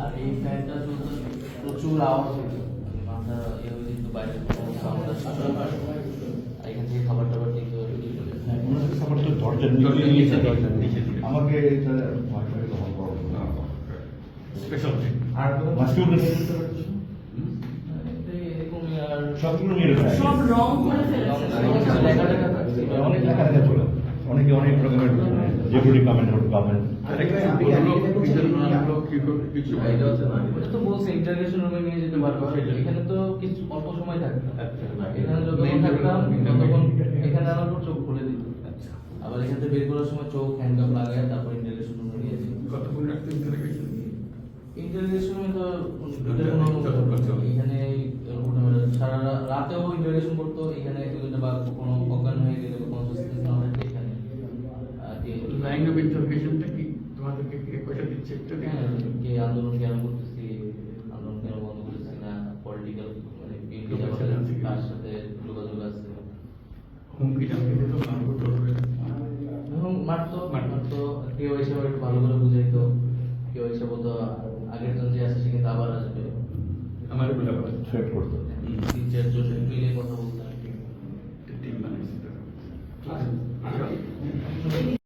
আর এই ফ্যানটা প্রচুর আওয়াজ হতো মাথা ইয়ে হয়ে যেত বাইরে সাউন্ড এখান থেকে খাবার টাবার দিতে হতো দরজা নিচে, আমাকে স্পেশাল আর সবগুলো সব রং করে ফেলেছে। রকমের যেগুলি পাবেন ওগুলো পাবেন কিছু তো বলছে ইন্টারগ্রেশন রুমে নিয়ে যেতে পারব। এখানে তো কিছু অল্প সময় থাকবে এখানে যতক্ষণ থাকতাম ততক্ষণ এখানে আমার পর চোখ খুলে দিত। আবার এখান থেকে বের করার সময় চোখ হ্যান্ডকাপ লাগায় তারপর ইন্টারগ্রেশন রুমে নিয়ে যেত। কতক্ষণ রাখতে তো এখানে সারা রাতেও ইন্টারগ্রেশন করতো এখানে বা কোনো অজ্ঞান হয়ে গেলে বা কোনো সুস্থ না হলে এখানে আর কি লাইন অফ ইন্টারগ্রেশনটা কি? তোমাদেরকে কে পয়সা দিচ্ছে একটু হ্যাঁ, কে আন্দোলন কেন করতেছি আন্দোলন কেন বন্ধ করতেছি না পলিটিক্যাল মানে কার সাথে যোগাযোগ আছে? হুমকি টামকি দিত মারবো ধরবে। এবং মারতো মারতো। মারতো কেউ এসে একটু ভালো করে বুঝাইতো কেউ এসে বলতো আগের জন যে আছে সে কিন্তু আবার আসবে। আমার বলে বলে থ্রেট করতো তিন চারজন